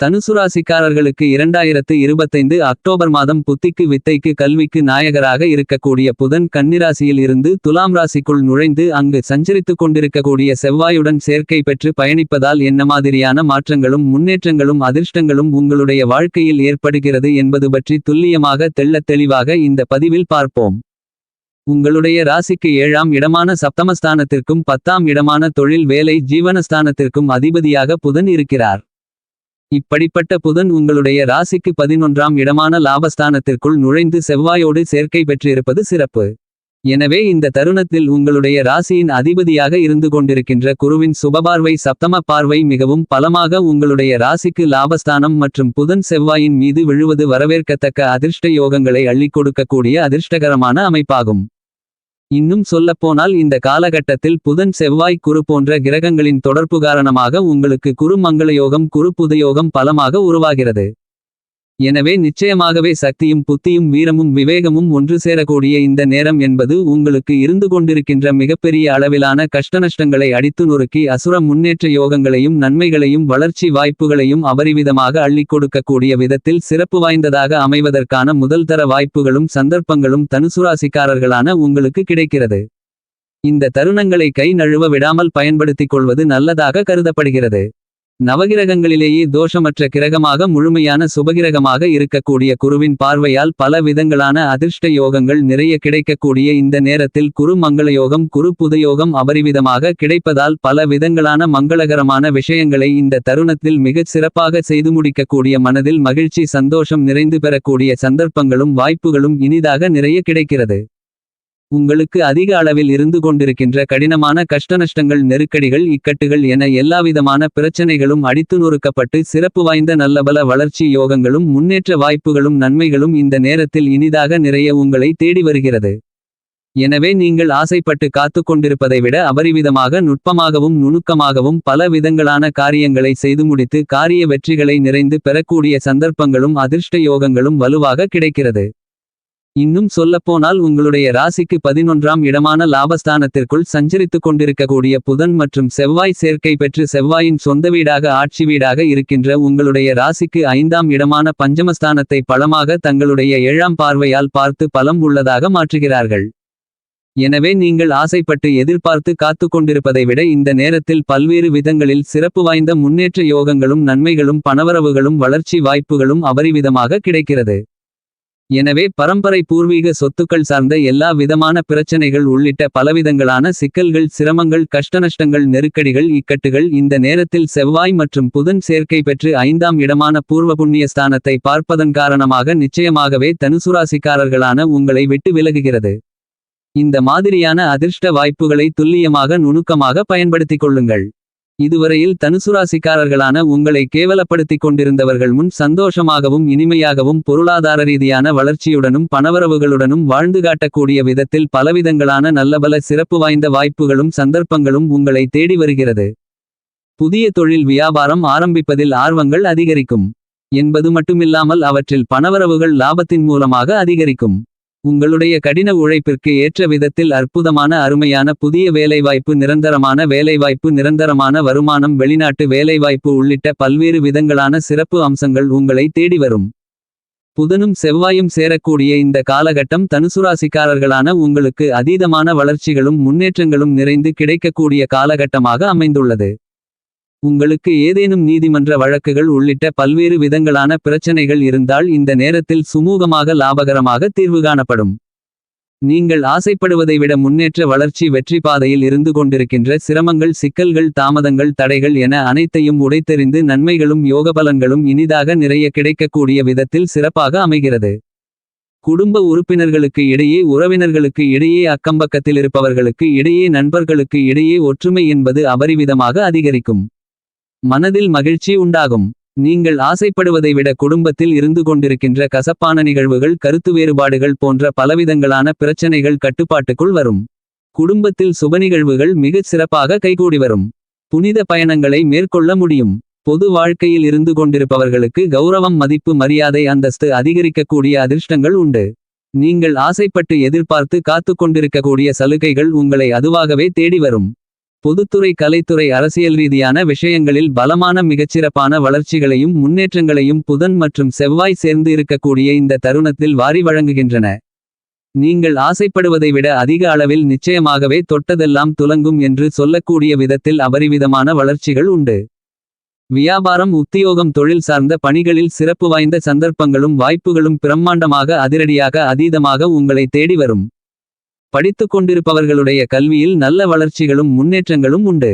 தனுசு ராசிக்காரர்களுக்கு இரண்டாயிரத்து இருபத்தைந்து அக்டோபர் மாதம் புத்திக்கு வித்தைக்கு கல்விக்கு நாயகராக இருக்கக்கூடிய புதன் கன்னிராசியில் இருந்து துலாம் ராசிக்குள் நுழைந்து அங்கு சஞ்சரித்துக் கொண்டிருக்கக்கூடிய செவ்வாயுடன் சேர்க்கை பெற்று பயணிப்பதால் என்ன மாதிரியான மாற்றங்களும் முன்னேற்றங்களும் அதிர்ஷ்டங்களும் உங்களுடைய வாழ்க்கையில் ஏற்படுகிறது என்பது பற்றி துல்லியமாக தெள்ளத் தெளிவாக இந்த பதிவில் பார்ப்போம். உங்களுடைய ராசிக்கு ஏழாம் இடமான சப்தமஸ்தானத்திற்கும் பத்தாம் இடமான தொழில் வேலை ஜீவனஸ்தானத்திற்கும் அதிபதியாக புதன் இருக்கிறார். இப்படிப்பட்ட புதன் உங்களுடைய ராசிக்கு பதினொன்றாம் இடமான லாபஸ்தானத்திற்குள் நுழைந்து செவ்வாயோடு சேர்க்கை பெற்றிருப்பது சிறப்பு. எனவே இந்த தருணத்தில் உங்களுடைய ராசியின் அதிபதியாக இருந்து கொண்டிருக்கின்ற குருவின் சுபபார்வை சப்தம பார்வை மிகவும் பலமாக உங்களுடைய ராசிக்கு லாபஸ்தானம் மற்றும் புதன் செவ்வாயின் மீது விழுவது வரவேற்கத்தக்க அதிர்ஷ்ட யோகங்களை அள்ளிக் கொடுக்கக்கூடிய அதிர்ஷ்டகரமான அமைப்பாகும். இன்னும் சொல்லப்போனால் இந்த காலகட்டத்தில் புதன் செவ்வாய் குரு போன்ற கிரகங்களின் தொடர்பு காரணமாக உங்களுக்கு குரு மங்களயோகம் குரு புதயோகம் பலமாக உருவாகிறது. எனவே நிச்சயமாகவே சக்தியும் புத்தியும் வீரமும் விவேகமும் ஒன்று சேரக்கூடிய இந்த நேரம் என்பது உங்களுக்கு இருந்து கொண்டிருக்கின்ற மிகப்பெரிய அளவிலான கஷ்டநஷ்டங்களை அடித்து நொறுக்கி அசுர முன்னேற்ற யோகங்களையும் நன்மைகளையும் வளர்ச்சி வாய்ப்புகளையும் அபரிவிதமாக அள்ளிக் கொடுக்கக்கூடிய விதத்தில் சிறப்பு வாய்ந்ததாக அமைவதற்கான முதல்தர வாய்ப்புகளும் சந்தர்ப்பங்களும் தனுசுராசிக்காரர்களான உங்களுக்கு கிடைக்கிறது. இந்த தருணங்களை கை நழுவ விடாமல் பயன்படுத்திக் கொள்வது நல்லதாக கருதப்படுகிறது. நவகிரகங்களிலேயே தோஷமற்ற கிரகமாக முழுமையான சுபகிரகமாக இருக்கக்கூடிய குருவின் பார்வையால் பல விதங்களான அதிர்ஷ்ட யோகங்கள் நிறைய கிடைக்கக்கூடிய இந்த நேரத்தில் குரு மங்களயோகம் குரு புதயோகம் அபரிவிதமாக கிடைப்பதால் பல விதங்களான மங்களகரமான விஷயங்களை இந்த தருணத்தில் மிகச் சிறப்பாக செய்து முடிக்கக்கூடிய மனதில் மகிழ்ச்சி சந்தோஷம் நிறைந்து பெறக்கூடிய சந்தர்ப்பங்களும் வாய்ப்புகளும் இனிதாக நிறைய கிடைக்கிறது. உங்களுக்கு அதிக அளவில் இருந்து கொண்டிருக்கின்ற கடினமான கஷ்டநஷ்டங்கள் நெருக்கடிகள் இக்கட்டுகள் என எல்லாவிதமான பிரச்சனைகளும் அடித்து நொறுக்கப்பட்டு சிறப்பு வாய்ந்த நல்லபல வளர்ச்சி யோகங்களும் முன்னேற்ற வாய்ப்புகளும் நன்மைகளும் இந்த நேரத்தில் இனிதாக நிறைய உங்களை தேடி வருகிறது. எனவே நீங்கள் ஆசைப்பட்டு காத்து கொண்டிருப்பதை விட அபரிவிதமாக நுட்பமாகவும் நுணுக்கமாகவும் பல விதங்களான காரியங்களை செய்து முடித்து காரிய வெற்றிகளை நிறைந்து பெறக்கூடிய சந்தர்ப்பங்களும் அதிர்ஷ்ட யோகங்களும் வலுவாக கிடைக்கிறது. இன்னும் சொல்லப்போனால் உங்களுடைய ராசிக்கு பதினொன்றாம் இடமான லாபஸ்தானத்திற்குள் சஞ்சரித்துக் கொண்டிருக்கக்கூடிய புதன் மற்றும் செவ்வாய் சேர்க்கை பெற்று செவ்வாயின் சொந்த வீடாக ஆட்சி வீடாக இருக்கின்ற உங்களுடைய ராசிக்கு ஐந்தாம் இடமான பஞ்சமஸ்தானத்தை பலமாக தங்களுடைய ஏழாம் பார்வையால் பார்த்து பலம் உள்ளதாக மாற்றுகிறார்கள். எனவே நீங்கள் ஆசைப்பட்டு எதிர்பார்த்து காத்து கொண்டிருப்பதை விட இந்த நேரத்தில் பல்வேறு விதங்களில் சிறப்பு வாய்ந்த முன்னேற்ற யோகங்களும் நன்மைகளும் பணவரவுகளும் வளர்ச்சி வாய்ப்புகளும் அபரிவிதமாக கிடைக்கிறது. எனவே பரம்பரை பூர்வீக சொத்துக்கள் சார்ந்த எல்லா விதமான பிரச்சனைகள் உள்ளிட்ட பலவிதங்களான சிக்கல்கள் சிரமங்கள் கஷ்டநஷ்டங்கள் நெருக்கடிகள் இக்கட்டுகள் இந்த நேரத்தில் செவ்வாய் மற்றும் புதன் சேர்க்கை பெற்று ஐந்தாம் இடமான பூர்வ புண்ணிய ஸ்தானத்தை பார்ப்பதன் காரணமாக நிச்சயமாகவே தனுசுராசிக்காரர்களான உங்களை விட்டு விலகுகிறது. இந்த மாதிரியான அதிர்ஷ்ட வாய்ப்புகளை துல்லியமாக நுணுக்கமாக பயன்படுத்திக் கொள்ளுங்கள். இதுவரையில் தனுசுராசிக்காரர்களான உங்களை கேவலப்படுத்திக் கொண்டிருந்தவர்கள் முன் சந்தோஷமாகவும் இனிமையாகவும் பொருளாதார ரீதியான வளர்ச்சியுடனும் பணவரவுகளுடனும் வாழ்ந்து காட்டக்கூடிய விதத்தில் பலவிதங்களான நல்லபல சிறப்பு வாய்ந்த வாய்ப்புகளும் சந்தர்ப்பங்களும் உங்களை தேடி வருகிறது. புதிய தொழில் வியாபாரம் ஆரம்பிப்பதில் ஆர்வங்கள் அதிகரிக்கும். என்பது மட்டுமில்லாமல் அவற்றில் பணவரவுகள் லாபத்தின் மூலமாக அதிகரிக்கும். உங்களுடைய கடின உழைப்பிற்கு ஏற்ற விதத்தில் அற்புதமான அருமையான புதிய வேலைவாய்ப்பு நிரந்தரமான வேலைவாய்ப்பு நிரந்தரமான வருமானம் வெளிநாட்டு வேலைவாய்ப்பு உள்ளிட்ட பல்வேறு விதங்களான சிறப்பு அம்சங்கள் உங்களை தேடி வரும். புதனும் செவ்வாயும் சேரக்கூடிய இந்த காலகட்டம் தனுசுராசிக்காரர்களான உங்களுக்கு அதீதமான வளர்ச்சிகளும் முன்னேற்றங்களும் நிறைந்து கிடைக்கக்கூடிய காலகட்டமாக அமைந்துள்ளது. உங்களுக்கு ஏதேனும் நீதிமன்ற வழக்குகள் உள்ளிட்ட பல்வேறு விதங்களான பிரச்சனைகள் இருந்தால் இந்த நேரத்தில் சுமூகமாக லாபகரமாக தீர்வு காணப்படும். நீங்கள் ஆசைப்படுவதை விட முன்னேற்ற வளர்ச்சி வெற்றி பாதையில் இருந்து கொண்டிருக்கின்ற சிரமங்கள் சிக்கல்கள் தாமதங்கள் தடைகள் என அனைத்தையும் உடைத்தெறிந்து நன்மைகளும் யோகபலன்களும் இனிதாக நிறைய கிடைக்கக்கூடிய விதத்தில் சிறப்பாக அமைகிறது. குடும்ப உறுப்பினர்களுக்கு இடையே உறவினர்களுக்கு இடையே அக்கம்பக்கத்தில் இருப்பவர்களுக்கு இடையே நண்பர்களுக்கு இடையே ஒற்றுமை என்பது அபரிவிதமாக அதிகரிக்கும். மனதில் மகிழ்ச்சி உண்டாகும். நீங்கள் ஆசைப்படுவதை விட குடும்பத்தில் இருந்து கொண்டிருக்கின்ற கசப்பான நிகழ்வுகள் கருத்து வேறுபாடுகள் போன்ற பலவிதங்களான பிரச்சனைகள் கட்டுப்பாட்டுக்குள் வரும். குடும்பத்தில் சுப நிகழ்வுகள் மிகச் சிறப்பாக கைகூடி வரும். புனித பயணங்களை மேற்கொள்ள முடியும். பொது வாழ்க்கையில் இருந்து கொண்டிருப்பவர்களுக்கு கௌரவம் மதிப்பு மரியாதை அந்தஸ்து அதிகரிக்கக்கூடிய அதிர்ஷ்டங்கள் உண்டு. நீங்கள் ஆசைப்பட்டு எதிர்பார்த்து காத்து கொண்டிருக்கக்கூடிய சலுகைகள் உங்களை அதுவாகவே தேடி வரும். பொதுத்துறை கலைத்துறை அரசியல் ரீதியான விஷயங்களில் பலமான மிகச்சிறப்பான வளர்ச்சிகளையும் முன்னேற்றங்களையும் புதன் மற்றும் செவ்வாய் சேர்ந்து இருக்கக்கூடிய இந்த தருணத்தில் வாரி வழங்குகின்றன. நீங்கள் ஆசைப்படுவதை விட அதிக அளவில் நிச்சயமாகவே தொட்டதெல்லாம் துலங்கும் என்று சொல்லக்கூடிய விதத்தில் அபரிவிதமான வளர்ச்சிகள் உண்டு. வியாபாரம் உத்தியோகம் தொழில் சார்ந்த பணிகளில் சிறப்பு வாய்ந்த சந்தர்ப்பங்களும் வாய்ப்புகளும் பிரம்மாண்டமாக அதிரடியாக அதீதமாக உங்களை தேடி வரும். படித்துக் கொண்டிருப்பவர்களுடைய கல்வியில் நல்ல வளர்ச்சிகளும் முன்னேற்றங்களும் உண்டு.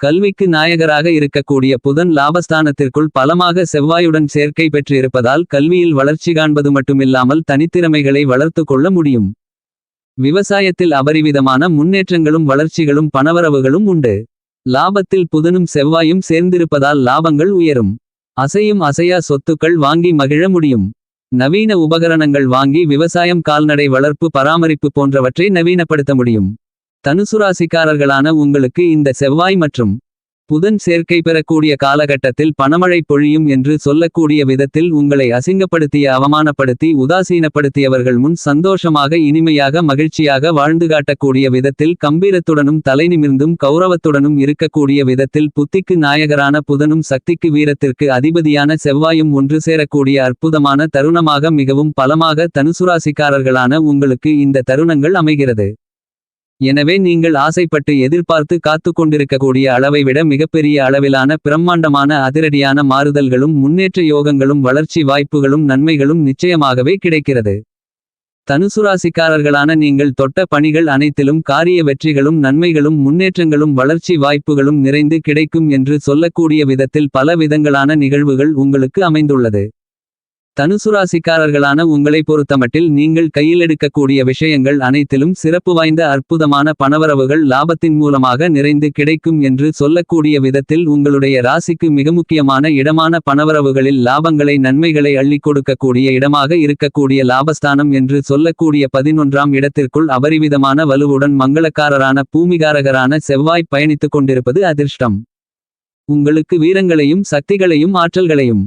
கல்விக்கு நாயகராக இருக்கக்கூடிய புதன் லாபஸ்தானத்திற்குள் பலமாக செவ்வாயுடன் சேர்க்கை பெற்றிருப்பதால் கல்வியில் வளர்ச்சி காண்பது மட்டுமில்லாமல் தனித்திறமைகளை வளர்த்து கொள்ள முடியும். விவசாயத்தில் அபரிவிதமான முன்னேற்றங்களும் வளர்ச்சிகளும் பணவரவுகளும் உண்டு. லாபத்தில் புதனும் செவ்வாயும் சேர்ந்திருப்பதால் லாபங்கள் உயரும். அசையும் அசையா சொத்துக்கள் வாங்கி மகிழ முடியும். நவீன உபகரணங்கள் வாங்கி விவசாயம் கால்நடை வளர்ப்பு பராமரிப்பு போன்றவற்றை நவீனப்படுத்த முடியும். தனுசுராசிக்காரர்களான உங்களுக்கு இந்த செவ்வாய் மற்றும் புதன் சேர்க்கை பெறக்கூடிய காலகட்டத்தில் பணமழை பொழியும் என்று சொல்லக்கூடிய விதத்தில் உங்களை அசிங்கப்படுத்திய அவமானப்படுத்தி உதாசீனப்படுத்தியவர்கள் முன் சந்தோஷமாக இனிமையாக மகிழ்ச்சியாக வாழ்ந்து காட்டக்கூடிய விதத்தில் கம்பீரத்துடனும் தலைநிமிர்ந்தும் கௌரவத்துடனும் இருக்கக்கூடிய விதத்தில் புத்திக்கு நாயகரான புதனும் சக்திக்கு வீரத்திற்கு அதிபதியான செவ்வாயும் ஒன்று சேரக்கூடிய அற்புதமான தருணமாக மிகவும் பலமாக தனுசுராசிக்காரர்களான உங்களுக்கு இந்த தருணங்கள் அமைகிறது. எனவே நீங்கள் ஆசைப்பட்டு எதிர்பார்த்து காத்து கொண்டிருக்கக்கூடிய அளவை விட மிகப்பெரிய அளவிலான பிரம்மாண்டமான அதிரடியான மாறுதல்களும் முன்னேற்ற யோகங்களும் வளர்ச்சி வாய்ப்புகளும் நன்மைகளும் நிச்சயமாகவே கிடைக்கிறது. தனுசுராசிக்காரர்களான நீங்கள் தொட்ட பணிகள் அனைத்திலும் காரிய வெற்றிகளும் நன்மைகளும் முன்னேற்றங்களும் வளர்ச்சி வாய்ப்புகளும் நிறைந்து கிடைக்கும் என்று சொல்லக்கூடிய விதத்தில் பல விதங்களான நிகழ்வுகள் உங்களுக்கு அமைந்துள்ளது. தனுசுராசிக்காரர்களான உங்களை பொறுத்தமட்டில் நீங்கள் கையிலெடுக்கக்கூடிய விஷயங்கள் அனைத்திலும் சிறப்பு வாய்ந்த அற்புதமான பணவரவுகள் லாபத்தின் மூலமாக நிறைந்து கிடைக்கும் என்று சொல்லக்கூடிய விதத்தில் உங்களுடைய ராசிக்கு மிக முக்கியமான இடமான பணவரவுகளில் லாபங்களை நன்மைகளை அள்ளிக் கொடுக்கக்கூடிய இடமாக இருக்கக்கூடிய லாபஸ்தானம் என்று சொல்லக்கூடிய பதினொன்றாம் இடத்திற்குள் அபரிவிதமான வலுவுடன் மங்களக்காரரான பூமிகாரகரான செவ்வாய் பயணித்துக் கொண்டிருப்பது அதிர்ஷ்டம். உங்களுக்கு வீரங்களையும் சக்திகளையும் ஆற்றல்களையும்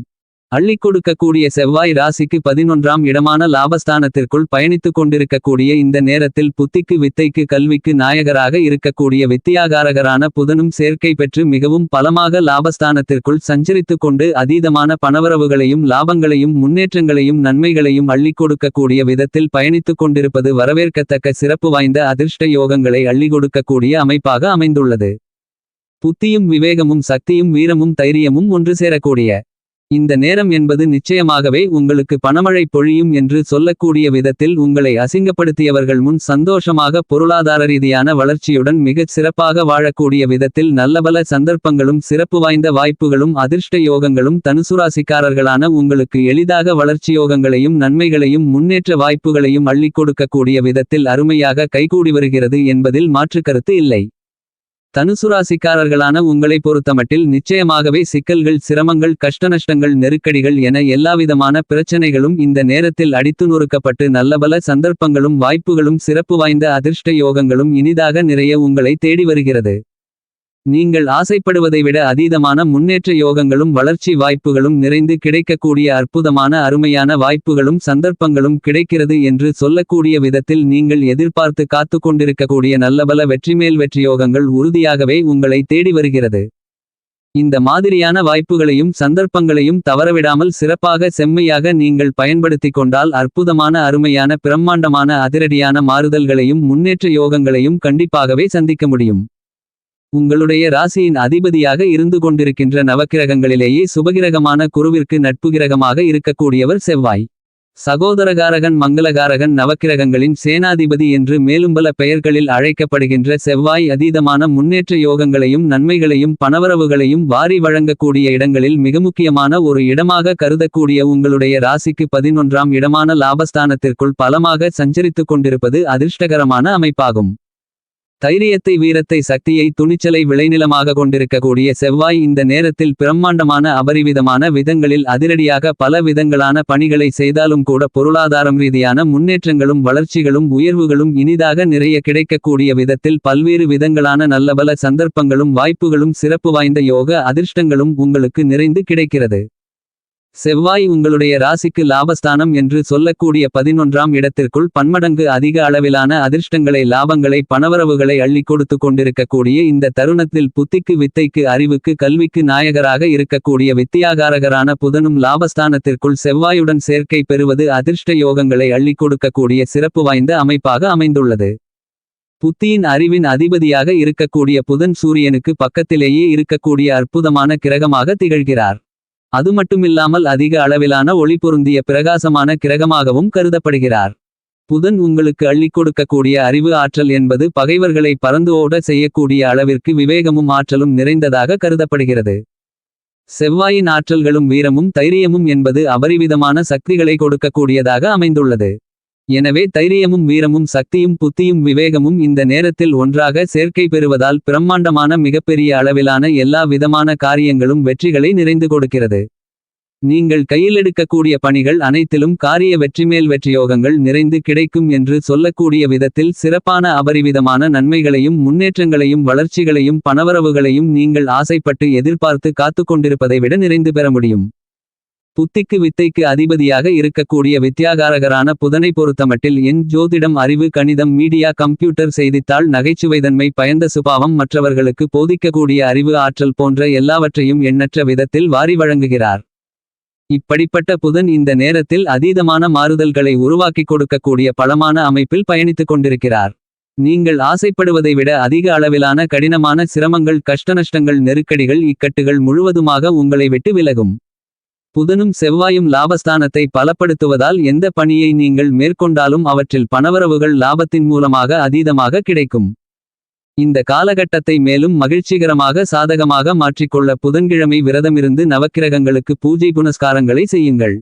அள்ளிக் கொடுக்கக்கூடிய செவ்வாய் ராசிக்கு பதினொன்றாம் இடமான லாபஸ்தானத்திற்குள் பயணித்துக் கொண்டிருக்கக்கூடிய இந்த நேரத்தில் புத்திக்கு வித்தைக்கு கல்விக்கு நாயகராக இருக்கக்கூடிய வித்தியாகாரகரான புதனும் சேர்க்கை பெற்று மிகவும் பலமாக லாபஸ்தானத்திற்குள் சஞ்சரித்துக் கொண்டு அதீதமான பணவரவுகளையும் லாபங்களையும் முன்னேற்றங்களையும் நன்மைகளையும் அள்ளி கொடுக்கக்கூடிய விதத்தில் பயணித்துக் கொண்டிருப்பது வரவேற்கத்தக்க சிறப்பு வாய்ந்த அதிர்ஷ்ட யோகங்களை அள்ளி கொடுக்கக்கூடிய அமைப்பாக அமைந்துள்ளது. புத்தியும் விவேகமும் சக்தியும் வீரமும் தைரியமும் ஒன்று சேரக்கூடிய இந்த நேரம் என்பது நிச்சயமாகவே உங்களுக்கு பணமழை பொழியும் என்று சொல்லக்கூடிய விதத்தில் உங்களை அசிங்கப்படுத்தியவர்கள் முன் சந்தோஷமாக பொருளாதார ரீதியான வளர்ச்சியுடன் மிகச் சிறப்பாக வாழக்கூடிய விதத்தில் நல்லபல சந்தர்ப்பங்களும் சிறப்பு வாய்ந்த வாய்ப்புகளும் அதிர்ஷ்ட யோகங்களும் தனுசுராசிக்காரர்களான உங்களுக்கு எளிதாக வளர்ச்சியோகங்களையும் நன்மைகளையும் முன்னேற்ற வாய்ப்புகளையும் அள்ளிக் கொடுக்கக்கூடிய விதத்தில் அருமையாக கைகூடி வருகிறது என்பதில் மாற்றுக்கருத்து இல்லை. தனுசுராசிக்காரர்களான உங்களை பொறுத்தமட்டில் நிச்சயமாகவே சிக்கல்கள் சிரமங்கள் கஷ்டநஷ்டங்கள் நெருக்கடிகள் என எல்லாவிதமான பிரச்சனைகளும் இந்த நேரத்தில் அடித்து நொறுக்கப்பட்டு நல்லபல சந்தர்ப்பங்களும் வாய்ப்புகளும் சிறப்பு வாய்ந்த அதிர்ஷ்ட யோகங்களும் இனிதாக நிறைய உங்களை தேடி வருகிறது. நீங்கள் ஆசைப்படுவதை விட அதீதமான முன்னேற்ற யோகங்களும் வளர்ச்சி வாய்ப்புகளும் நிறைந்து கிடைக்கக்கூடிய அற்புதமான அருமையான வாய்ப்புகளும் சந்தர்ப்பங்களும் கிடைக்கிறது என்று சொல்லக்கூடிய விதத்தில் நீங்கள் எதிர்பார்த்து காத்துக் கொண்டிருக்கக்கூடிய நல்லபல வெற்றிமேல் வெற்றியோகங்கள் உறுதியாகவே உங்களை தேடி வருகிறது. இந்த மாதிரியான வாய்ப்புகளையும் சந்தர்ப்பங்களையும் தவறவிடாமல் சிறப்பாக செம்மையாக நீங்கள் பயன்படுத்திக் கொண்டால் அற்புதமான அருமையான பிரம்மாண்டமான அதிரடியான மாறுதல்களையும் முன்னேற்ற யோகங்களையும் கண்டிப்பாகவே சந்திக்க முடியும். உங்களுடைய ராசியின் அதிபதியாக இருந்து கொண்டிருக்கின்ற நவக்கிரகங்களிலேயே சுபகிரகமான குருவிற்கு நட்புகிரகமாக இருக்கக்கூடியவர் செவ்வாய். சகோதரகாரகன் மங்களகாரகன் நவக்கிரகங்களின் சேனாதிபதி என்று மேலும் பல பெயர்களில் அழைக்கப்படுகின்ற செவ்வாய் அதீதமான முன்னேற்ற யோகங்களையும் நன்மைகளையும் பணவரவுகளையும் வாரி வழங்கக்கூடிய இடங்களில் மிக முக்கியமான ஒரு இடமாக கருதக்கூடிய உங்களுடைய ராசிக்கு பதினொன்றாம் இடமான லாபஸ்தானத்திற்குள் பலமாக சஞ்சரித்துக் கொண்டிருப்பது அதிர்ஷ்டகரமான அமைப்பாகும். தைரியத்தை வீரத்தை சக்தியை துணிச்சலை விளைநிலமாக கொண்டிருக்கக்கூடிய செவ்வாய் இந்த நேரத்தில் பிரம்மாண்டமான அபரிவிதமான விதங்களில் அதிரடியாக பல விதங்களான பணிகளை செய்தாலும் கூட பொருளாதாரம் ரீதியான முன்னேற்றங்களும் வளர்ச்சிகளும் உயர்வுகளும் இனிதாக நிறைய கிடைக்கக்கூடிய விதத்தில் பல்வேறு விதங்களான நல்லபல சந்தர்ப்பங்களும் வாய்ப்புகளும் சிறப்பு வாய்ந்த யோக அதிர்ஷ்டங்களும் உங்களுக்கு நிறைந்து கிடைக்கிறது. செவ்வாய் உங்களுடைய ராசிக்கு லாபஸ்தானம் என்று சொல்லக்கூடிய பதினொன்றாம் இடத்திற்குள் பன்மடங்கு அதிக அளவிலான அதிர்ஷ்டங்களை லாபங்களை பணவரவுகளை அள்ளிக் கொடுத்து கொண்டிருக்கக்கூடிய இந்த தருணத்தில் புத்திக்கு வித்தைக்கு அறிவுக்கு கல்விக்கு நாயகராக இருக்கக்கூடிய வித்தியாகாரகரான புதனும் லாபஸ்தானத்திற்குள் செவ்வாயுடன் சேர்க்கை பெறுவது அதிர்ஷ்ட யோகங்களை அள்ளி கொடுக்கக்கூடிய சிறப்பு வாய்ந்த அமைப்பாக அமைந்துள்ளது. புத்தியின் அறிவின் அதிபதியாக இருக்கக்கூடிய புதன் சூரியனுக்கு பக்கத்திலேயே இருக்கக்கூடிய அற்புதமான கிரகமாக திகழ்கிறார். அது மட்டுமில்லாமல் அதிக அளவிலான ஒளி பொருந்திய பிரகாசமான கிரகமாகவும் கருதப்படுகிறார். புதன் உங்களுக்கு அள்ளிக் கொடுக்கக்கூடிய அறிவு ஆற்றல் என்பது பகைவர்களை பறந்து ஓட செய்யக்கூடிய அளவிற்கு விவேகமும் ஆற்றலும் நிறைந்ததாக கருதப்படுகிறது. செவ்வாயின் ஆற்றல்களும் வீரமும் தைரியமும் என்பது அபரிவிதமான சக்திகளை கொடுக்கக்கூடியதாக அமைந்துள்ளது. எனவே தைரியமும் வீரமும் சக்தியும் புத்தியும் விவேகமும் இந்த நேரத்தில் ஒன்றாக சேர்க்கை பெறுவதால் பிரம்மாண்டமான மிகப்பெரிய அளவிலான எல்லா விதமான காரியங்களும் வெற்றிகளை நிறைந்து கொடுக்கிறது. நீங்கள் கையிலெடுக்கக்கூடிய பணிகள் அனைத்திலும் காரிய வெற்றிமேல் வெற்றியோகங்கள் நிறைந்து கிடைக்கும் என்று சொல்லக்கூடிய விதத்தில் சிறப்பான அபரிவிதமான நன்மைகளையும் முன்னேற்றங்களையும் வளர்ச்சிகளையும் பணவரவுகளையும் நீங்கள் ஆசைப்பட்டு எதிர்பார்த்து காத்துக் கொண்டிருப்பதை விட நிறைந்து பெற முடியும். புத்திக்கு வித்தைக்கு அதிபதியாக இருக்கக்கூடிய வித்தியாகாரகரான புதனை பொறுத்தமட்டில் என் ஜோதிடம் அறிவு கணிதம் மீடியா கம்ப்யூட்டர் செய்தித்தாள் நகைச்சுவைதன்மை பயந்த சுபாவம் மற்றவர்களுக்கு போதிக்கக்கூடிய அறிவு ஆற்றல் போன்ற எல்லாவற்றையும் எண்ணற்ற விதத்தில் வாரி வழங்குகிறார். இப்படிப்பட்ட புதன் இந்த நேரத்தில் அதீதமான மாறுதல்களை உருவாக்கிக் கொடுக்கக்கூடிய பலமான அமைப்பில் பயணித்துக் கொண்டிருக்கிறார். நீங்கள் ஆசைப்படுவதை விட அதிக அளவிலான கடினமான சிரமங்கள் கஷ்டநஷ்டங்கள் நெருக்கடிகள் இக்கட்டுகள் முழுவதுமாக உங்களை விட்டு விலகும். புதனும் செவ்வாயும் லாபஸ்தானத்தை பலப்படுத்துவதால் எந்த பணியை நீங்கள் மேற்கொண்டாலும் அவற்றில் பணவரவுகள் லாபத்தின் மூலமாக அதீதமாக கிடைக்கும். இந்த காலகட்டத்தை மேலும் மகிழ்ச்சிகரமாக சாதகமாக மாற்றிக்கொள்ள புதன்கிழமை விரதமிருந்து நவக்கிரகங்களுக்கு பூஜை புனஸ்காரங்களை செய்யுங்கள்.